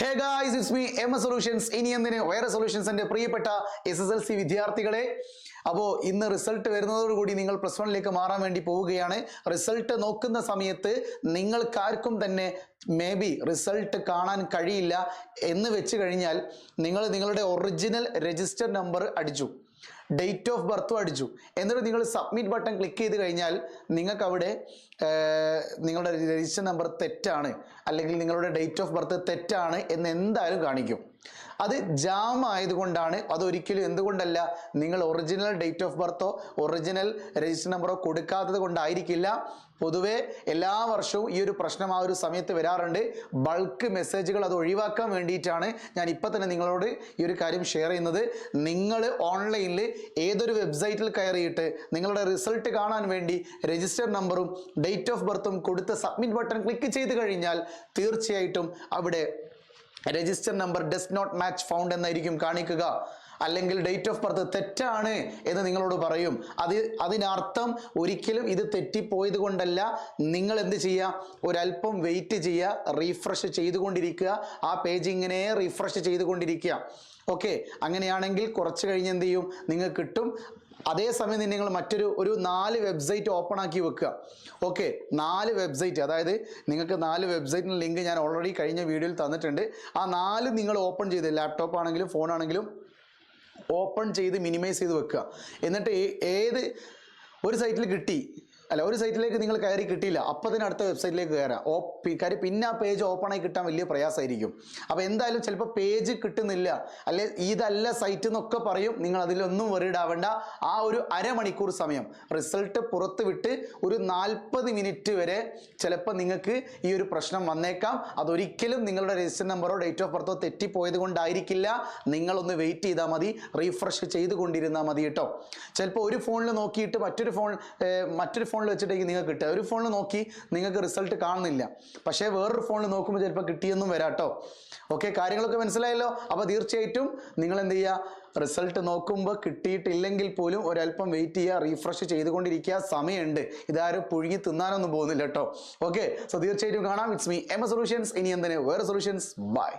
Hey guys it's me M S solutions ഇനി എന്തിന്? വേറെ സൊല്യൂഷൻസിന്റെ പ്രിയപ്പെട്ട എസ് എസ് എൽ സി വിദ്യാർത്ഥികളെ. അപ്പോൾ ഇന്ന് റിസൾട്ട് വരുന്നതോടുകൂടി നിങ്ങൾ പ്ലസ് വണ്ണിലേക്ക് മാറാൻ വേണ്ടി പോവുകയാണ്. റിസൾട്ട് നോക്കുന്ന സമയത്ത് നിങ്ങൾക്കാർക്കും തന്നെ മേ ബി റിസൾട്ട് കാണാൻ കഴിയില്ല എന്ന് വെച്ച് കഴിഞ്ഞാൽ നിങ്ങൾ നിങ്ങളുടെ ഒറിജിനൽ രജിസ്റ്റർ നമ്പർ അടിച്ചു. ഡേറ്റ് ഓഫ് ബർത്തും അടിച്ചു എന്നിട്ട് നിങ്ങൾ സബ്മിറ്റ് ബട്ടൺ ക്ലിക്ക് ചെയ്ത് കഴിഞ്ഞാൽ നിങ്ങൾക്ക് അവിടെ നിങ്ങളുടെ രജിസ്റ്റർ നമ്പർ തെറ്റാണ്. അല്ലെങ്കിൽ നിങ്ങളുടെ ഡേറ്റ് ഓഫ് ബർത്ത് തെറ്റാണ് എന്ന് എന്തായാലും കാണിക്കും. അത് ജാം ആയതുകൊണ്ടാണ് അതൊരിക്കലും എന്തുകൊണ്ടല്ല നിങ്ങൾ ഒറിജിനൽ ഡേറ്റ് ഓഫ് ബർത്തോ ഒറിജിനൽ രജിസ്റ്റർ നമ്പറോ കൊടുക്കാത്തത് കൊണ്ടായിരിക്കില്ല. പൊതുവെ എല്ലാ വർഷവും ഈ ഒരു പ്രശ്നം ആ ഒരു സമയത്ത് വരാറുണ്ട്. ബൾക്ക് മെസ്സേജുകൾ അത് ഒഴിവാക്കാൻ വേണ്ടിയിട്ടാണ് ഞാൻ ഇപ്പം തന്നെ നിങ്ങളോട് ഈ ഒരു കാര്യം ഷെയർ ചെയ്യുന്നത്. നിങ്ങൾ ഓൺലൈനിൽ ഏതൊരു വെബ്സൈറ്റിൽ കയറിയിട്ട് നിങ്ങളുടെ റിസൾട്ട് കാണാൻ വേണ്ടി രജിസ്റ്റർ നമ്പറും ഡേറ്റ് ഓഫ് ബർത്തും കൊടുത്ത് സബ്മിറ്റ് ബട്ടൺ ക്ലിക്ക് ചെയ്ത് കഴിഞ്ഞാൽ തീർച്ചയായിട്ടും അവിടെ register number does not match found എന്നായിരിക്കും കാണിക്കുക. അല്ലെങ്കിൽ ഡേറ്റ് ഓഫ് ബർത്ത് തെറ്റാണ് എന്ന് നിങ്ങളോട് പറയും. അത് അതിനർത്ഥം ഒരിക്കലും ഇത് തെറ്റിപ്പോയത് കൊണ്ടല്ല. നിങ്ങൾ എന്ത് ചെയ്യുക? ഒരല്പം വെയിറ്റ് ചെയ്യുക റീഫ്രഷ് ചെയ്തുകൊണ്ടിരിക്കുക. ആ പേജ് ഇങ്ങനെ റീഫ്രഷ് ചെയ്തുകൊണ്ടിരിക്കുക. ഓക്കെ അങ്ങനെയാണെങ്കിൽ കുറച്ച് കഴിഞ്ഞ് എന്ത് ചെയ്യും? നിങ്ങൾക്ക് കിട്ടും. അതേസമയം തന്നെ നിങ്ങൾ മറ്റൊരു ഒരു നാല് വെബ്സൈറ്റ് ഓപ്പൺ ആക്കി വെക്കുക. ഓക്കെ നാല് വെബ്സൈറ്റ് അതായത് നിങ്ങൾക്ക് നാല് വെബ്സൈറ്റിന്റെ ലിങ്ക് ഞാൻ ഓൾറെഡി കഴിഞ്ഞ വീഡിയോയിൽ തന്നിട്ടുണ്ട്. ആ നാല് നിങ്ങൾ ഓപ്പൺ ചെയ്ത് ലാപ്ടോപ്പ് ആണെങ്കിലും ഫോൺ ആണെങ്കിലും ഓപ്പൺ ചെയ്ത് മിനിമൈസ് ചെയ്ത് വെക്കുക. എന്നിട്ട് ഏത് ഒരു സൈറ്റിൽ കിട്ടി അല്ല ഒരു സൈറ്റിലേക്ക് നിങ്ങൾ കയറി കിട്ടിയില്ല. അപ്പോൾ തന്നെ അടുത്ത വെബ്സൈറ്റിലേക്ക് കയറാം. ഓ കാര്യം പിന്നെ ആ പേജ് ഓപ്പണായി കിട്ടാൻ വലിയ പ്രയാസമായിരിക്കും. അപ്പോൾ എന്തായാലും ചിലപ്പോൾ പേജ് കിട്ടുന്നില്ല. അല്ലെ ഇതല്ല സൈറ്റ് എന്നൊക്കെ പറയും. നിങ്ങൾ അതിലൊന്നും വെറിഡ് ആ ഒരു അരമണിക്കൂർ സമയം റിസൾട്ട് പുറത്ത് വിട്ട് ഒരു നാൽപ്പത് മിനിറ്റ് വരെ ചിലപ്പോൾ നിങ്ങൾക്ക് ഈ ഒരു പ്രശ്നം വന്നേക്കാം. അതൊരിക്കലും നിങ്ങളുടെ രജിസ്റ്റർ നമ്പറോ ഡേറ്റ് ഓഫ് ബർത്തോ തെറ്റിപ്പോയത് കൊണ്ടായിരിക്കില്ല. നിങ്ങളൊന്ന് വെയിറ്റ് ചെയ്താൽ മതി. റീഫ്രഷ് ചെയ്തുകൊണ്ടിരുന്നാൽ മതി കേട്ടോ. ചിലപ്പോൾ ഒരു ഫോണിൽ നോക്കിയിട്ട് മറ്റൊരു ഫോൺ മറ്റൊരു ഫോണിൽ വെച്ചിട്ടേക്ക് നിങ്ങൾക്ക് കിട്ടുക. ഒരു ഫോണിൽ നോക്കി നിങ്ങൾക്ക് റിസൾട്ട് കാണുന്നില്ല. പക്ഷേ വേറൊരു ഫോണിൽ നോക്കുമ്പോൾ ചിലപ്പോൾ കിട്ടിയെന്നും വരാം കേട്ടോ ഓക്കെ കാര്യങ്ങളൊക്കെ മനസ്സിലായല്ലോ? അപ്പോൾ തീർച്ചയായിട്ടും നിങ്ങൾ എന്ത് ചെയ്യുക? റിസൾട്ട് നോക്കുമ്പോൾ കിട്ടിയിട്ടില്ലെങ്കിൽ പോലും ഒരല്പം വെയിറ്റ് ചെയ്യുക റീഫ്രഷ് ചെയ്തുകൊണ്ടിരിക്കുക. സമയമുണ്ട്. ഇതാരും പുഴുങ്ങി തിന്നാനൊന്നും പോകുന്നില്ല കേട്ടോ. ഓക്കെ സോ തീർച്ചയായിട്ടും കാണാം. It's me M A solutions ഇനി എന്തിന്? വേറെ സൊല്യൂഷൻസ് ബൈ